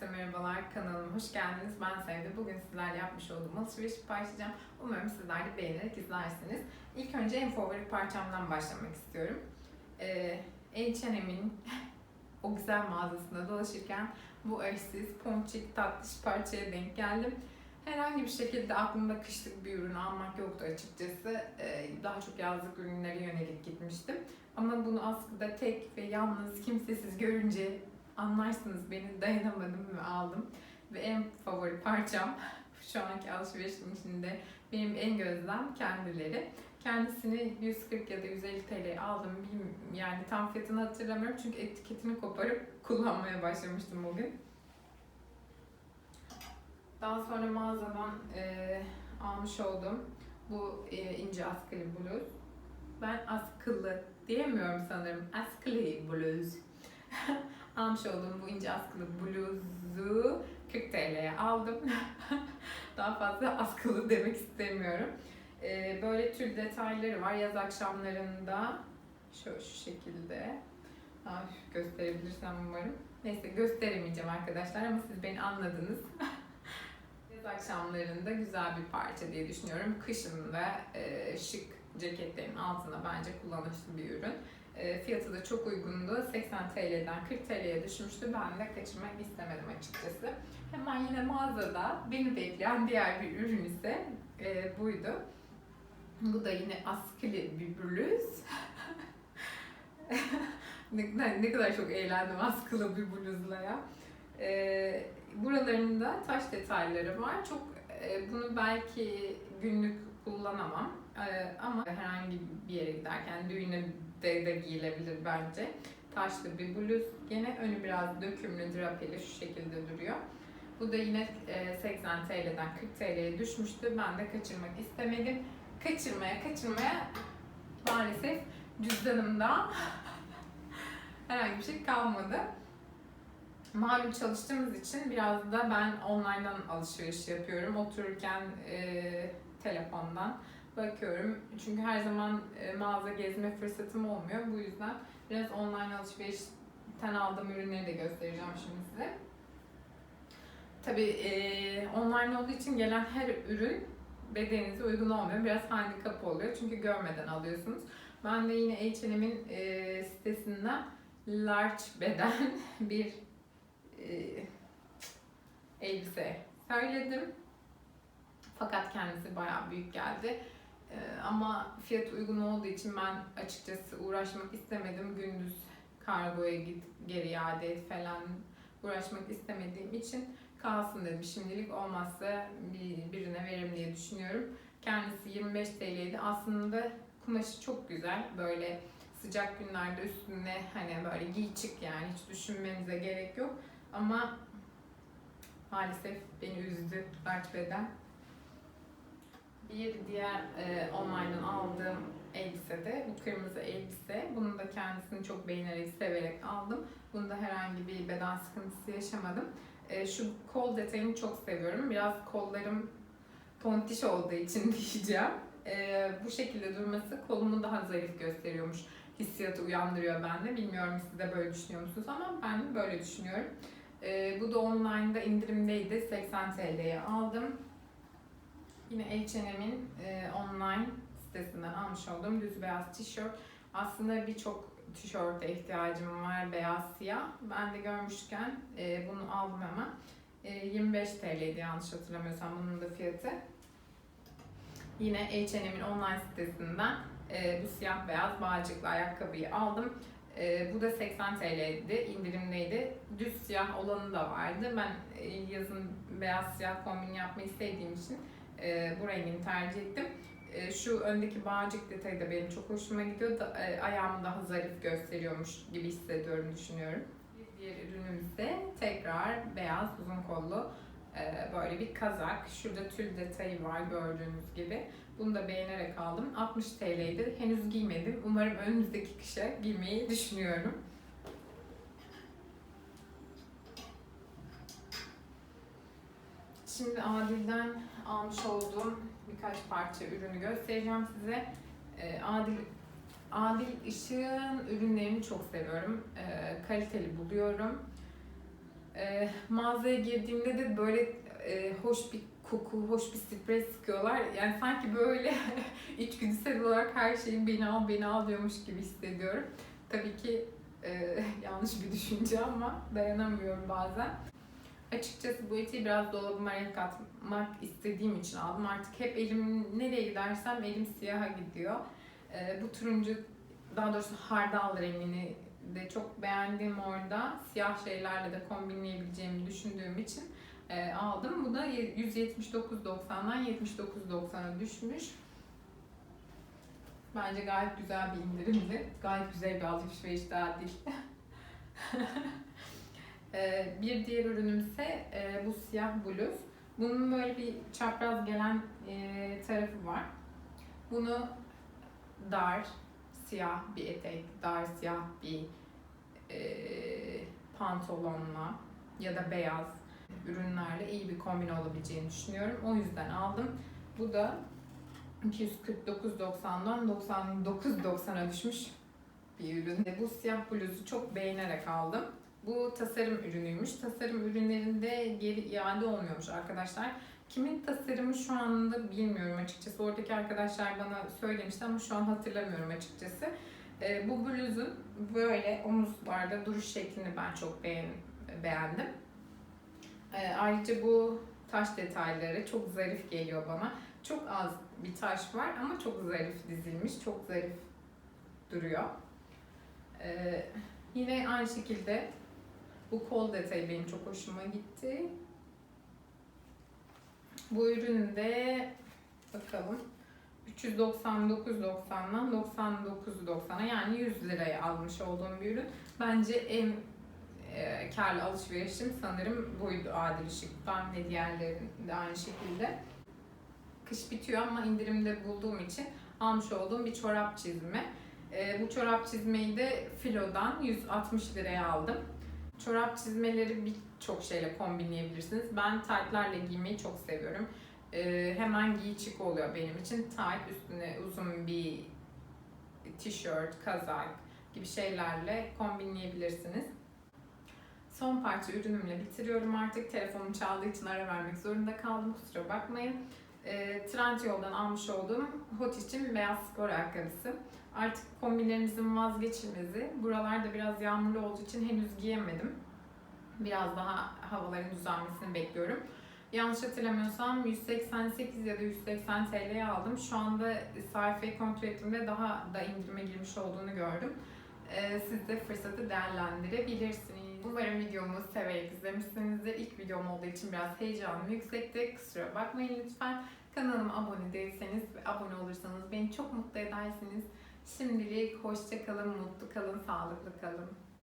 Herkese merhabalar, kanalıma hoş geldiniz. Ben Sevde. Bugün sizlerle yapmış olduğum alışverişi paylaşacağım. Umarım sizler de beğenerek izlersiniz. İlk önce en favori parçamdan başlamak istiyorum. Ee, H&M'in o güzel mağazasında dolaşırken bu eşsiz, ponçik, tatlış parçaya denk geldim. Herhangi bir şekilde aklımda kışlık bir ürün almak yoktu açıkçası. Ee, daha çok yazlık ürünlere yönelik gitmiştim. Ama bunu askıda tek ve yalnız kimsesiz görünce anlarsınız beni dayanamadım ve aldım. Ve en favori parçam şu anki alışverişim içinde benim en gözlem kendileri. Kendisini 140 ya da 150 TL aldım. Yani tam fiyatını hatırlamıyorum çünkü etiketini koparıp kullanmaya başlamıştım bugün. Daha sonra mağazadan e, almış olduğum bu e, ince askılı bluz. Ben askılı diyemiyorum sanırım. Askılı bluz. almış olduğum bu ince askılı bluzu 40 TL'ye aldım. Daha fazla askılı demek istemiyorum. Ee, böyle tül detayları var yaz akşamlarında. Şöyle şu şekilde. Ay, gösterebilirsem umarım. Neyse gösteremeyeceğim arkadaşlar ama siz beni anladınız. yaz akşamlarında güzel bir parça diye düşünüyorum. Kışın ve e, şık ceketlerin altına bence kullanışlı bir ürün. E, fiyatı da çok uygundu. 80 TL'den 40 TL'ye düşmüştü. Ben de kaçırmak istemedim açıkçası. Hemen yine mağazada beni bekleyen diğer bir ürün ise e, buydu. Bu da yine askılı bir bluz. ne, ne kadar çok eğlendim askılı bir bluzla ya. E, buralarında taş detayları var. Çok e, bunu belki günlük kullanamam. E, ama herhangi bir yere giderken düğüne de, de giyilebilir bence. Taşlı bir bluz. Gene önü biraz dökümlü drapeli şu şekilde duruyor. Bu da yine e, 80 TL'den 40 TL'ye düşmüştü. Ben de kaçırmak istemedim. Kaçırmaya kaçırmaya maalesef cüzdanımda herhangi bir şey kalmadı. Malum çalıştığımız için biraz da ben online'dan alışveriş yapıyorum. Otururken e, telefondan bakıyorum. Çünkü her zaman e, mağaza gezme fırsatım olmuyor. Bu yüzden biraz online alışverişten aldığım ürünleri de göstereceğim şimdi size. Tabii e, online olduğu için gelen her ürün bedeninize uygun olmuyor. Biraz handikap oluyor çünkü görmeden alıyorsunuz. Ben de yine H&M'in e, sitesinden large beden bir e, elbise söyledim. Fakat kendisi bayağı büyük geldi. Ee, ama fiyat uygun olduğu için ben açıkçası uğraşmak istemedim. Gündüz kargoya git, geri iade et falan uğraşmak istemediğim için kalsın dedim. Şimdilik olmazsa bir, birine veririm diye düşünüyorum. Kendisi 25 TL'ydi. Aslında kumaşı çok güzel. Böyle sıcak günlerde üstüne hani böyle giy çık yani hiç düşünmenize gerek yok. Ama maalesef beni üzdü large beden. Bir diğer e, online'dan aldığım elbise de bu kırmızı elbise. Bunun da kendisini çok beğenerek, severek aldım. Bunda herhangi bir beden sıkıntısı yaşamadım. E, şu kol detayını çok seviyorum. Biraz kollarım tontiş olduğu için diyeceğim. E, bu şekilde durması kolumu daha zarif gösteriyormuş. Hissiyatı uyandırıyor bende. Bilmiyorum siz de böyle düşünüyor musunuz ama ben böyle düşünüyorum. E, bu da online'da indirimdeydi. 80 TL'ye aldım. Yine H&M'in e, online sitesinden almış olduğum düz beyaz tişört. Aslında birçok tişörte ihtiyacım var beyaz siyah. Ben de görmüşken e, bunu aldım hemen. E, 25 TL'ydi yanlış hatırlamıyorsam bunun da fiyatı. Yine H&M'in online sitesinden e, bu siyah beyaz bağcıklı ayakkabıyı aldım. E, bu da 80 TL'ydi, indirimdeydi. Düz siyah olanı da vardı. Ben e, yazın beyaz siyah kombin yapmayı sevdiğim için e, bu rengini tercih ettim. E, şu öndeki bağcık detayı da benim çok hoşuma gidiyor. Da, e, ayağımı daha zarif gösteriyormuş gibi hissediyorum, düşünüyorum. Bir diğer ürünümüz de tekrar beyaz uzun kollu e, böyle bir kazak. Şurada tül detayı var gördüğünüz gibi. Bunu da beğenerek aldım. 60 TL'ydi. Henüz giymedim. Umarım önümüzdeki kışa giymeyi düşünüyorum. Şimdi Adil'den almış olduğum birkaç parça ürünü göstereceğim size. Ee, Adil Adil Işık'ın ürünlerini çok seviyorum. Ee, kaliteli buluyorum. E, mağazaya girdiğimde de böyle e, hoş bir koku, hoş bir sprey sıkıyorlar. Yani sanki böyle içgüdüsel olarak her şeyi beni al, beni al diyormuş gibi hissediyorum. Tabii ki e, yanlış bir düşünce ama dayanamıyorum bazen. Açıkçası bu eteği biraz dolabıma renk atmak istediğim için aldım. Artık hep elim nereye gidersem elim siyaha gidiyor. E, bu turuncu, daha doğrusu hardal rengini de çok beğendiğim orada. Siyah şeylerle de kombinleyebileceğimi düşündüğüm için e, aldım. Bu da 179.90'dan 79.90'a düşmüş. Bence gayet güzel bir indirimdi. Gayet güzel bir alışveriş. E, bir diğer ürünümse e, bu siyah bluz. Bunun böyle bir çapraz gelen e, tarafı var. Bunu dar, siyah bir etek, dar siyah bir e, pantolonla ya da beyaz ürünlerle iyi bir kombin olabileceğini düşünüyorum. O yüzden aldım. Bu da 249.90'dan 99.90'a düşmüş bir ürün. Bu siyah bluzu çok beğenerek aldım. Bu tasarım ürünüymüş. Tasarım ürünlerinde geri iade olmuyormuş arkadaşlar. Kimin tasarımı şu anda bilmiyorum açıkçası. Oradaki arkadaşlar bana söylemişti ama şu an hatırlamıyorum açıkçası. Ee, bu bluzun böyle omuzlarda duruş şeklini ben çok beğen, beğendim. Ee, ayrıca bu taş detayları çok zarif geliyor bana. Çok az bir taş var ama çok zarif dizilmiş, çok zarif duruyor. Ee, yine aynı şekilde bu kol detayı benim çok hoşuma gitti. Bu ürünün de bakalım 399.90'dan 99.90'a yani 100 liraya almış olduğum bir ürün. Bence en e, karlı alışverişim sanırım buydu Adil Işık'tan ve diğerlerinde aynı şekilde. Kış bitiyor ama indirimde bulduğum için almış olduğum bir çorap çizme. E, bu çorap çizmeyi de Filo'dan 160 liraya aldım. Çorap çizmeleri birçok şeyle kombinleyebilirsiniz. Ben taytlarla giymeyi çok seviyorum. E, hemen giy çık oluyor benim için. Tayt üstüne uzun bir tişört, kazak gibi şeylerle kombinleyebilirsiniz. Son parça ürünümle bitiriyorum artık. Telefonum çaldığı için ara vermek zorunda kaldım. Kusura bakmayın. E, Trendyol'dan almış olduğum hot için beyaz spor ayakkabısı. Artık kombinlerimizin vazgeçilmezi. Buralarda biraz yağmurlu olduğu için henüz giyemedim. Biraz daha havaların düzelmesini bekliyorum. Yanlış hatırlamıyorsam 188 ya da 180 TL'ye aldım. Şu anda sayfayı kontrol ettiğimde daha da indirime girmiş olduğunu gördüm. Ee, siz de fırsatı değerlendirebilirsiniz. Umarım videomu severek izlemişsinizdir. İlk videom olduğu için biraz heyecanım yüksekti. Kusura bakmayın lütfen. Kanalıma abone değilseniz ve abone olursanız beni çok mutlu edersiniz. Şimdilik hoşça kalın, mutlu kalın, sağlıklı kalın.